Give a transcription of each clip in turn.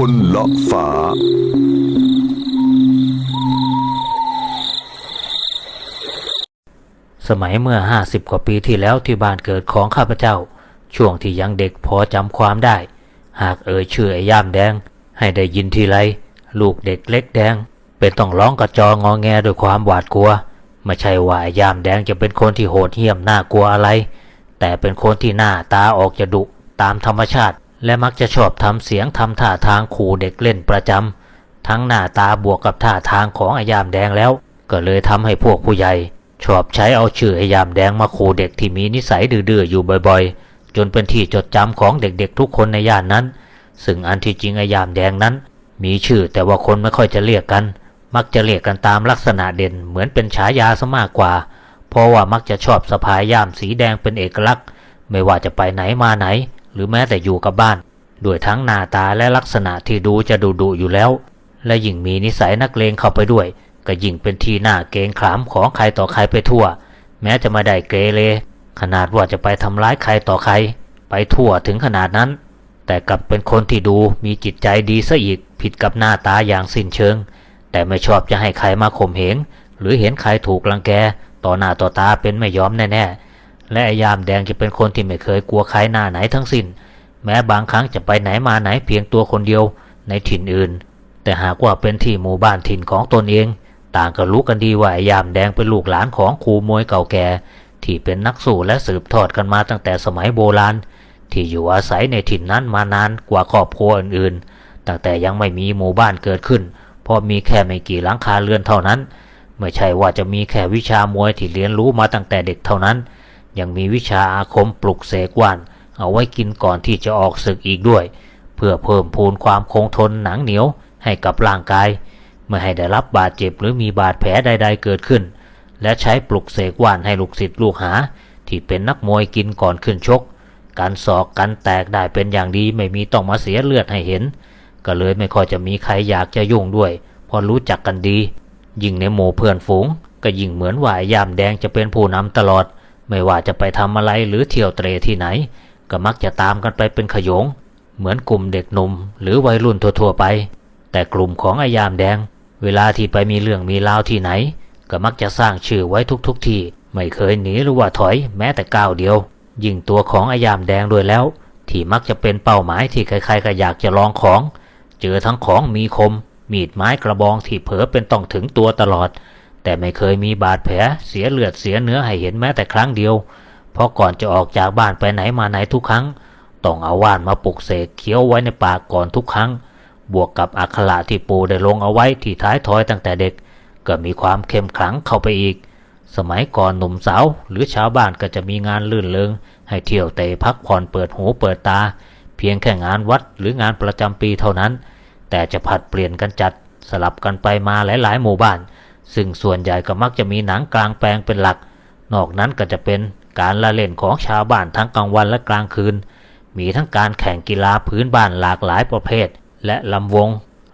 คนละฝา สมัยเมื่อห้าสิบกว่าปีที่แล้วที่บ้านเกิดของข้าพเจ้า ช่วงที่ยังเด็กพอจำความได้ หากเอ่ยชื่อไอ้ย่ามแดง ให้ได้ยินทีไรลูกเด็กเล็กแดง เป็นต้องร้องกระจองอแงด้วยความหวาดกลัวไม่ใช่ว่าไอ้ย่ามแดงจะเป็นคนที่โหดเหี้ยมน่ากลัวอะไร แต่เป็นคนที่หน้าตาออกจะดุตามธรรมชาติ และมักจะชอบทำเสียงทำท่าทางขู่เด็กเล่นประจำทั้งหน้าตาบวกกับท่าทางของไอ้ยามแดงแล้ว ก็เลยทำให้พวกผู้ใหญ่ ชอบใช้เอาชื่อไอ้ยามแดงมาขู่เด็กที่มีนิสัยดื้อๆอยู่บ่อยๆ จนเป็นที่จดจำของเด็กๆทุกคนในย่านนั้น ซึ่งอันที่จริงไอ้ยามแดงนั้น มีชื่อแต่ว่าคนไม่ค่อยจะเรียกกัน มักจะเรียกกันตามลักษณะเด่นเหมือนเป็นฉายาซะมากกว่า เพราะว่ามักจะชอบสะพายย่ามสีแดงเป็นเอกลักษณ์ ไม่ว่าจะไปไหนมาไหน หรือแม้แต่อยู่กับบ้าน ด้วยทั้งหน้าตาและลักษณะที่ดูจะดุดุอยู่แล้ว และยิ่งมีนิสัยนักเลงเข้าไปด้วย ก็ยิ่งเป็นที่หน้าเกงขามของใครต่อใครไปทั่ว แม้จะมาได้เกเรขนาดว่าจะไปทำร้ายใครต่อใคร ไปทั่วถึงขนาดนั้น แต่กลับเป็นคนที่ดูมีจิตใจดีซะอีกผิดกับหน้าตาอย่างสิ้นเชิง แต่ไม่ชอบจะให้ใครมาข่มเหงหรือเห็นใครถูกรังแกต่อหน้าต่อตาเป็นไม่ยอมแน่ๆ และไอ้ยามแดงจะเป็นคนที่ไม่เคยกลัวใครหน้าไหนทั้งสิ้น แม้บางครั้งจะไปไหนมาไหนเพียงตัวคนเดียวในถิ่นอื่น แต่หากว่าเป็นที่หมู่บ้านถิ่นของตนเอง ต่างก็รู้กันดีว่าไอ้ยามแดงเป็นลูกหลานของครูมวยเก่าแก่ ที่เป็นนักสู้และสืบทอดกันมาตั้งแต่สมัยโบราณ ที่อยู่อาศัยในถิ่นนั้นมานานกว่าครอบครัวอื่นๆ ตั้งแต่ยังไม่มีหมู่บ้านเกิดขึ้นเพราะมีแค่ไม่กี่หลังคาเรือนเท่านั้น ไม่ใช่ว่าจะมีแค่วิชามวยที่เรียนรู้มาตั้งแต่เด็กเท่านั้น ยังมีวิชาอาคมปลุกเสกว่านเอาไว้กินก่อนที่จะออกศึกอีกด้วย เพื่อเพิ่มพูนความคงทนหนังเหนียวให้กับร่างกาย ไม่ให้ได้รับบาดเจ็บหรือมีบาดแผลใด ๆ เกิดขึ้น และใช้ปลุกเสกว่านให้ลูกศิษย์ลูกหา ที่เป็นนักมวยกินก่อนขึ้นชก การศอกกันแตกได้เป็นอย่างดีไม่มีต้องมาเสียเลือดให้เห็น ก็เลยไม่ค่อยจะมีใครอยากจะยุ่งด้วยเพราะรู้จักกันดี ยิ่งในหมู่เพื่อนฝูง ก็ยิ่งเหมือนว่ายามแดงจะเป็นผู้นำตลอด ไม่ว่าจะไปทำอะไรหรือเที่ยวเตรที่ไหน ก็มักจะตามกันไปเป็นขยง เหมือนกลุ่มเด็กหนุ่มหรือวัยรุ่นทั่วๆไป แต่กลุ่มของไอ้ยามแดง เวลาที่ไปมีเรื่องมีราวที่ไหน ก็มักจะสร้างชื่อไว้ทุกๆทที่ ไม่เคยหนีหรือว่าถอยแม้แต่ก้าวเดียว ยิ่งตัวของไอ้ยามแดงด้วยแล้ว ที่มักจะเป็นเป้าหมายที่ใครๆก็อยากจะลองของ เจอทั้งของมีคม มีดไม้กระบองที่เผลอเป็นต้องถึงตัวตลอด แต่ไม่เคยมีบาดแผลเสียเลือดเสียเนื้อให้เห็นแม้แต่ครั้งเดียว เพราะก่อนจะออกจากบ้านไปไหนมาไหนทุกครั้ง ต้องเอาว่านมาปลุกเสกเคี้ยวไว้ในปากก่อนทุกครั้ง บวกกับอักขระที่ปูได้ลงเอาไว้ที่ท้ายทอยตั้งแต่เด็ก ก็มีความเข้มขลังเข้าไปอีก สมัยก่อนหนุ่มสาวหรือชาวบ้านก็จะมีงานลื่นเริงให้เที่ยวเตะพักผ่อนเปิดหูเปิดตา เพียงแค่งานวัดหรืองานประจำปีเท่านั้น แต่จะผัดเปลี่ยนกันจัดสลับกันไปมาหลายๆหมู่บ้าน ซึ่งส่วนใหญ่ก็มักจะมีหนังกลางแปลงเป็นหลัก นอกนั้นก็จะเป็นการละเล่นของชาวบ้านทั้งกลางวันและกลางคืน มีทั้งการแข่งกีฬาพื้นบ้านหลากหลายประเภท และลำวง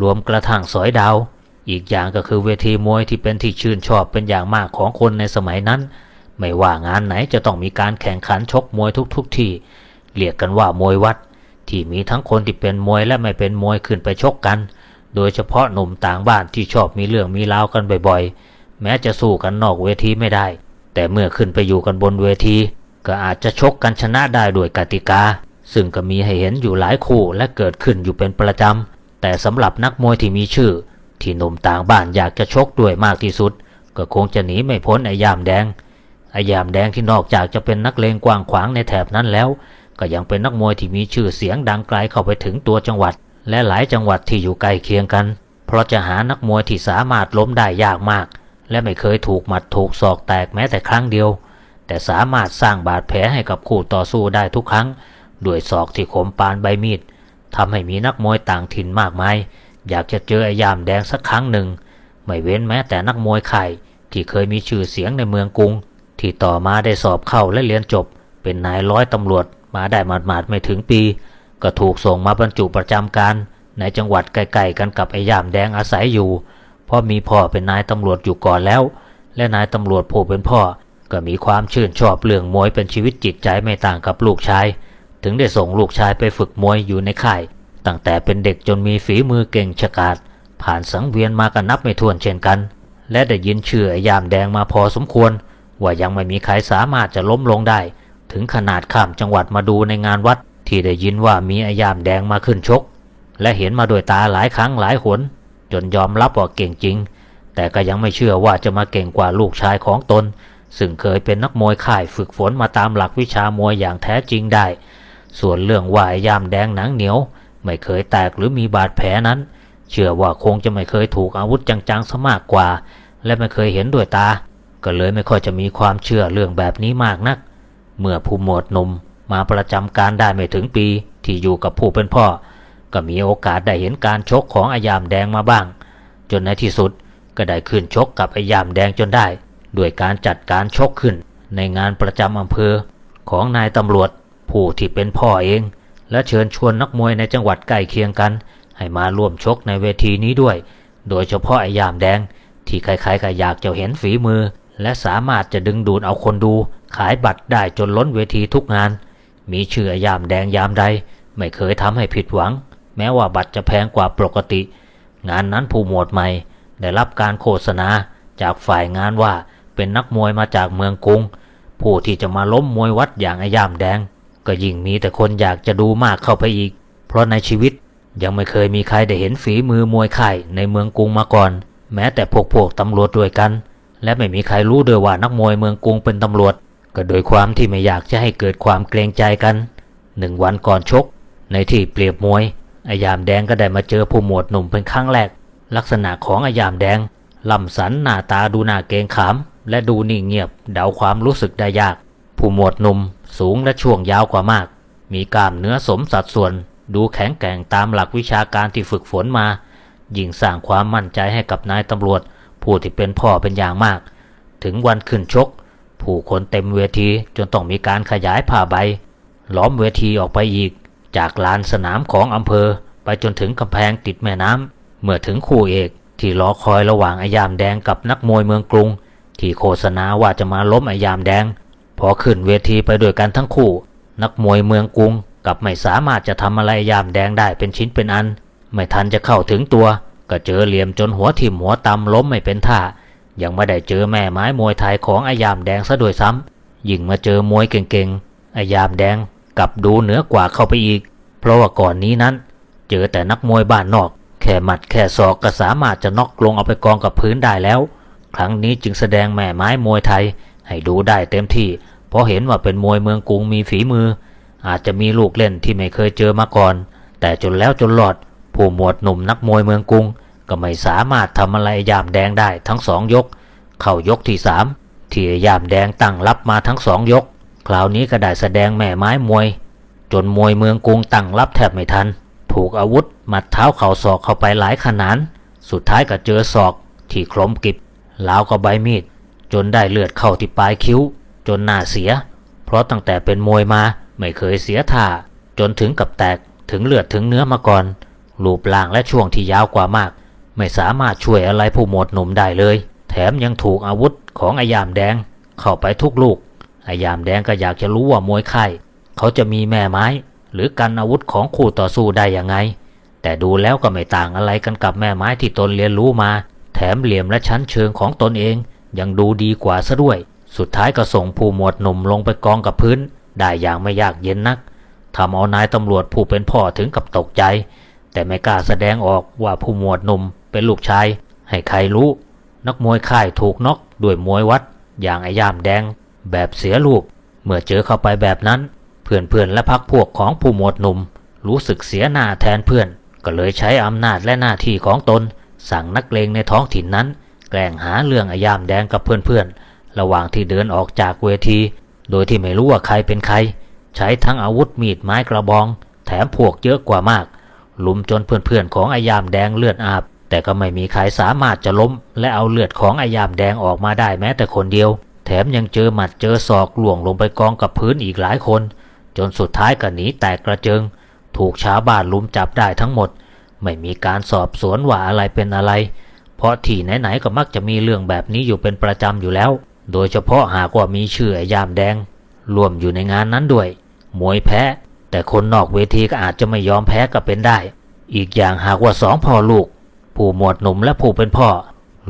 รวมกระทั่งสอยดาว อีกอย่างก็คือเวทีมวยที่เป็นที่ชื่นชอบเป็นอย่างมากของคนในสมัยนั้น ไม่ว่างานไหนจะต้องมีการแข่งขันชกมวยทุกๆทที่ เรียกกันว่ามวยวัด ที่มีทั้งคนที่เป็นมวยและไม่เป็นมวยขึ้นไปชกกัน โดยเฉพาะหนุ่มต่างบ้านที่ชอบมีเรื่องมีราวกันบ่อยๆ แม้จะสู้กันนอกเวทีไม่ได้ แต่เมื่อขึ้นไปอยู่กันบนเวที ก็อาจจะชกกันชนะได้ด้วยกติกา ซึ่งก็มีให้เห็นอยู่หลายคู่และเกิดขึ้นอยู่เป็นประจำ แต่สำหรับนักมวยที่มีชื่อ ที่หนุ่มต่างบ้านอยากจะชกด้วยมากที่สุด ก็คงจะหนีไม่พ้นไอ้ยามแดงไอ้ยามแดงที่นอกจากจะเป็นนักเลงกว้างขวางในแถบนั้นแล้ว ก็ยังเป็นนักมวยที่มีชื่อเสียงดังไกลเข้าไปถึงตัวจังหวัด และหลายจังหวัดที่อยู่ใกล้เคียงกัน เพราะจะหานักมวยที่สามารถล้มได้ยากมาก และไม่เคยถูกหมัดถูกศอกแตกแม้แต่ครั้งเดียว แต่สามารถสร้างบาดแผลให้กับคู่ต่อสู้ได้ทุกครั้ง ด้วยศอกที่คมปานใบมีดทำให้มีนักมวยต่างถิ่นมากมาย อยากจะเจอไอ้ยามแดงสักครั้งหนึ่ง ไม่เว้นแม้แต่นักมวยไข่ที่เคยมีชื่อเสียงในเมืองกรุง ที่ต่อมาได้สอบเข้าและเรียนจบ เป็นนายร้อยตำรวจมาได้หมาดๆไม่ถึงปี ก็ถูกส่งมาบรรจุประจำการในจังหวัดใกล้ๆกันกับไอ้ยามแดงอาศัยอยู่ เพราะมีพ่อเป็นนายตำรวจอยู่ก่อนแล้ว และนายตำรวจผู้เป็นพ่อ ก็มีความชื่นชอบเรื่องมวยเป็นชีวิตจิตใจไม่ต่างกับลูกชาย ถึงได้ส่งลูกชายไปฝึกมวยอยู่ในค่าย ตั้งแต่เป็นเด็กจนมีฝีมือเก่งฉกาจผ่านสังเวียนมากันนับไม่ถ้วนเช่นกัน และได้ยินชื่อไอ้ยามแดงมาพอสมควร ว่ายังไม่มีใครสามารถจะล้มลงได้ ถึงขนาดข้ามจังหวัดมาดูในงานวัด ที่ได้ยินว่ามีไอ้ยามแดงมาขึ้นชก และเห็นมาโดวยตาหลายครั้งหลายหน จนยอมรับว่าเก่งจริง แต่ก็ยังไม่เชื่อว่าจะมาเก่งกว่าลูกชายของตน ซึ่งเคยเป็นนักมวยข่ายฝึกฝนมาตามหลักวิชามวยอย่างแท้จริงได้ ส่วนเรื่องว่าอ้ยามแดงหนังเหนียว ไม่เคยแตกหรือมีบาดแผลนั้น เชื่อว่าคงจะไม่เคยถูกอาวุธจังๆซะมากกว่า และไม่เคยเห็นด้วยตา ก็เลยไม่ค่อยจะมีความเชื่อเรื่องแบบนี้มากนัก เมื่อผู้หมวดหนุ่ม มาประจำการได้ไม่ถึงปีที่อยู่กับผู้เป็นพ่อ ก็มีโอกาสได้เห็นการชกของอายามแดงมาบ้าง จนในที่สุดก็ได้ขึ้นชกกับอายามแดงจนได้ ด้วยการจัดการชกขึ้น ในงานประจำอำเภอของนายตำรวจ ผู้ที่เป็นพ่อเอง และเชิญชวนนักมวยในจังหวัดใกล้เคียงกัน ให้มาร่วมชกในเวทีนี้ด้วย โดยเฉพาะไอ้ยามแดง ที่ใครๆก็อยากจะเห็นฝีมือ และสามารถจะดึงดูดเอาคนดูขายบัตรได้จนล้นเวทีทุกงาน มีชื่อไอ้ยามแดงยามใด ไม่เคยทำให้ผิดหวัง แม้ว่าบัตรจะแพงกว่าปกติ งานนั้นผู้หมวดใหม่ ได้รับการโฆษณาจากฝ่ายงานว่าเป็นนักมวยมาจากเมืองกรุง ผู้ที่จะมาล้มมวยวัดอย่างไอ้ยามแดง ก็ยิ่งมีแต่คนอยากจะดูมากเข้าไปอีก เพราะในชีวิตยังไม่เคยมีใครได้เห็นฝีมือมวยไข่ในเมืองกรุงมาก่อน แม้แต่พวกพวกตำรวจด้วยกัน และไม่มีใครรู้ด้วยว่านักมวยเมืองกรุงเป็นตำรวจ ก็โดยความที่ไม่อยากจะให้เกิดความเกรงใจกันหนึ่งวันก่อนชก ในที่เปรียบมวยอายามแดงก็ได้มาเจอผู้หมวดหนุ่มเป็นครั้งแรก ลักษณะของอายามแดงลำสันหน้าตาดูน่าเกรงขาม และดูนิ่งเงียบเดาความรู้สึกได้ยาก ผู้หมวดหนุ่มสูงและช่วงยาวกว่ามาก มีกล้ามเนื้อสมสัดส่วน ดูแข็งแกร่งตามหลักวิชาการที่ฝึกฝนมา ยิ่งสร้างความมั่นใจให้กับนายตำรวจ ผู้ที่เป็นพ่อเป็นอย่างมาก ถึงวันขึ้นชก ผู้คนเต็มเวทีจนต้องมีการขยายผ้าใบ ล้อมเวทีออกไปอีก จากลานสนามของอำเภอ ไปจนถึงกำแพงติดแม่น้ำเมื่อถึงคู่เอกที่รอคอยระหว่างอายามแดงกับนักมวยเมืองกรุง ที่โฆษณาว่าจะมาล้มอายามแดง พอขึ้นเวทีไปด้วยกันทั้งคู่ นักมวยเมืองกรุงกับไม่สามารถจะทำอะไรอยามแดงได้เป็นชิ้นเป็นอัน ไม่ทันจะเข้าถึงตัว ก็เจอเหลี่ยมจนหัวทิ่มหัวตำล้มไม่เป็นท่า ยังไม่ได้เจอแม่ไม้มวยไทยของอายามแดงซะโดยซ้ำยิ่งมาเจอมวยเก่งๆอายามแดงกลับดูเหนือกว่าเข้าไปอีก เพราะว่าก่อนนี้นั้น เจอแต่นักมวยบ้านนอก แค่หมัดแค่ศอกก็สามารถจะน็อกลงเอาไปกองกับพื้นได้แล้ว ครั้งนี้จึงแสดงแม่ไม้มวยไทย ให้ดูได้เต็มที่ เพราะเห็นว่าเป็นมวยเมืองกรุงมีฝีมือ อาจจะมีลูกเล่นที่ไม่เคยเจอมาก่อน แต่จนแล้วจนหลอด ผู้หมวดหนุ่มนักมวยเมืองกรุง ก็ไม่สามารถทำอะไรยามแดงได้ทั้งสองยก เข้ายกที่สามที่ยามแดงตั้งรับมาทั้งสองยก คราวนี้ก็ได้แสดงแม่ไม้มวย จนมวยเมืองกรุงตั้งรับแทบไม่ทัน ถูกอาวุธหมัดเท้าเข่าศอกเข้าไปหลายขนาดสุดท้ายก็เจอศอก ที่คล้มกิบลาวก็ใบมีด จนได้เลือดเข้าที่ปลายคิ้ว จนหน้าเสีย เพราะตั้งแต่เป็นมวยมาไม่เคยเสียท่า จนถึงกับแตกถึงเลือดถึงเนื้อมาก่อนรูปร่างและช่วงที่ยาวกว่ามาก ไม่สามารถช่วยอะไรผู้หมวดหนุ่มได้เลย แถมยังถูกอาวุธของอายามแดง เข้าไปทุกลูกอายามแดงก็อยากจะรู้ว่ามวยไข่เขาจะมีแม่ไม้ หรือกันอาวุธของคู่ต่อสู้ได้ยังไง แต่ดูแล้วก็ไม่ต่างอะไรกันกับแม่ไม้ที่ตนเรียนรู้มา แถมเหลี่ยมและชั้นเชิงของตนเอง ยังดูดีกว่าซะด้วย สุดท้ายก็ส่งผู้หมวดหนุ่มลงไปกองกับพื้น ได้อย่างไม่ยากเย็นนักทำเอานายตำรวจผู้เป็นพ่อถึงกับตกใจ แต่ไม่กล้าแสดงออกว่าผู้หมวดหนุ่ม เป็นลูกชาย ให้ใครรู้ นักมวยค่ายถูกน็อกด้วยมวยวัด อย่างไอ้ยามแดง แบบเสียลูกเมื่อเจอเข้าไปแบบนั้น เพื่อนๆและพักพวกของผู้หมวดหนุ่ม รู้สึกเสียหน้าแทนเพื่อน ก็เลยใช้อำนาจและหน้าที่ของตน สั่งนักเลงในท้องถิ่นนั้น แกล้งหาเรื่องอายามแดงกับเพื่อนๆระหว่างที่เดินออกจากเวที โดยที่ไม่รู้ว่าใครเป็นใคร ใช้ทั้งอาวุธมีดไม้กระบอง แถมพวกเยอะกว่ามากลุมจนเพื่อนๆของอายามแดงเลือดอาบ แต่ก็ไม่มีใครสามารถจะล้ม และเอาเลือดของอายามแดงออกมาได้แม้แต่คนเดียว แถมยังเจอหมัดเจอศอกล่วงลงไปกองกับพื้นอีกหลายคน จนสุดท้ายก็หนีแตกกระเจิง ถูกชาวบ้านลุมจับได้ทั้งหมด ไม่มีการสอบสวนว่าอะไรเป็นอะไร เพราะที่ไหนๆก็มักจะมีเรื่องแบบนี้อยู่เป็นประจำอยู่แล้ว โดยเฉพาะหากว่ามีชื่อไอยามแดงรวมอยู่ในงานนั้นด้วย มวยแพ้ แต่คนนอกเวทีก็อาจจะไม่ยอมแพ้ก็เป็นได้ อีกอย่างหากว่าสองพ่อลูก ผู้หมวดหนุ่มและผู้เป็นพ่อ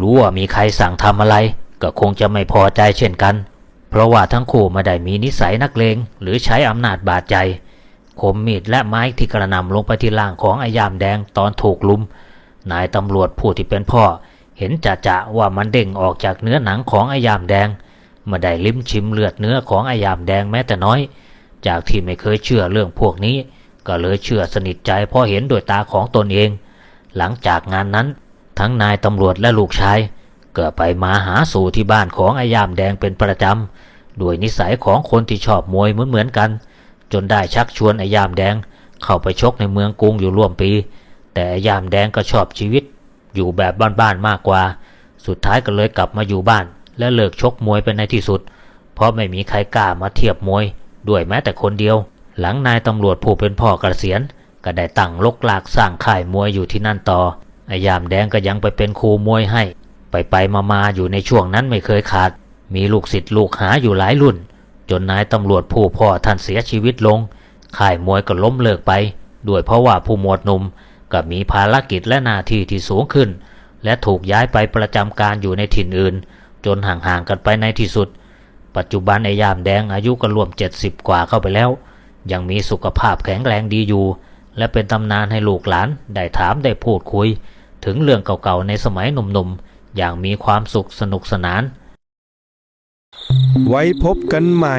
รู้ว่ามีใครสั่งทำอะไร ก็คงจะไม่พอใจเช่นกัน เพราะว่าทั้งคู่ไม่ได้มีนิสัยนักเลงหรือใช้อำนาจบาดใจคมมีดและไม้ที่กระหนำลงไปที่ล่างของไอ้ยามแดงตอนถูกลุม นายตำรวจผู้ที่เป็นพ่อ เห็นจะจะว่ามันเด้งออกจากเนื้อหนังของไอ้ยามแดงเมื่อได้ลิ้มชิมเลือดเนื้อของไอ้ยามแดงแม้แต่น้อย จากที่ไม่เคยเชื่อเรื่องพวกนี้ ก็เลยเชื่อสนิทใจเพราะเห็นด้วยตาของตนเอง หลังจากงานนั้น ทั้งนายตำรวจและลูกชายก็ไปมาหาสู่ที่บ้านของไอ้ยามแดงเป็นประจำด้วยนิสัยของคนที่ชอบมวยเหมือนๆกัน จนได้ชักชวนไอ้ยามแดงเข้าไปชกในเมืองกรุงอยู่ร่วมปี แต่ไอ้ยามแดงก็ชอบชีวิต อยู่แบบบ้านๆมากกว่า สุดท้ายก็เลยกลับมาอยู่บ้าน และเลิกชกมวยไปในที่สุด เพราะไม่มีใครกล้ามาเทียบมวย ด้วยแม้แต่คนเดียว หลังนายตำรวจผู้เป็นพ่อกเกษียณ ก็ได้ตั้งลกลากสร้างค่ายมวยอยู่ที่นั่นต่อไอ้ยามแดงก็ยังไปเป็นครูมวยให้ ไปไปมามาอยู่ในช่วงนั้นไม่เคยขาด มีลูกศิษย์ลูกหาอยู่หลายรุ่น จนนายตำรวจผู้พ่อท่านเสียชีวิตลงค่ายมวยก็ล้มเลิกไปด้วยเพราะว่าผู้หมวดหนุ่มก็มีภารกิจและหน้าที่ที่สูงขึ้น และถูกย้ายไปประจำการอยู่ในถิ่นอื่น จนห่างๆกันไปในที่สุด ปัจจุบันไอ้ยามแดงอายุก็รวม 70 กว่าเข้าไปแล้ว ยังมีสุขภาพแข็งแรงดีอยู่ และเป็นตำนานให้ลูกหลานได้ถามได้พูดคุย ถึงเรื่องเก่าๆในสมัยหนุ่มๆ อย่างมีความสุขสนุกสนาน ไว้พบกันใหม่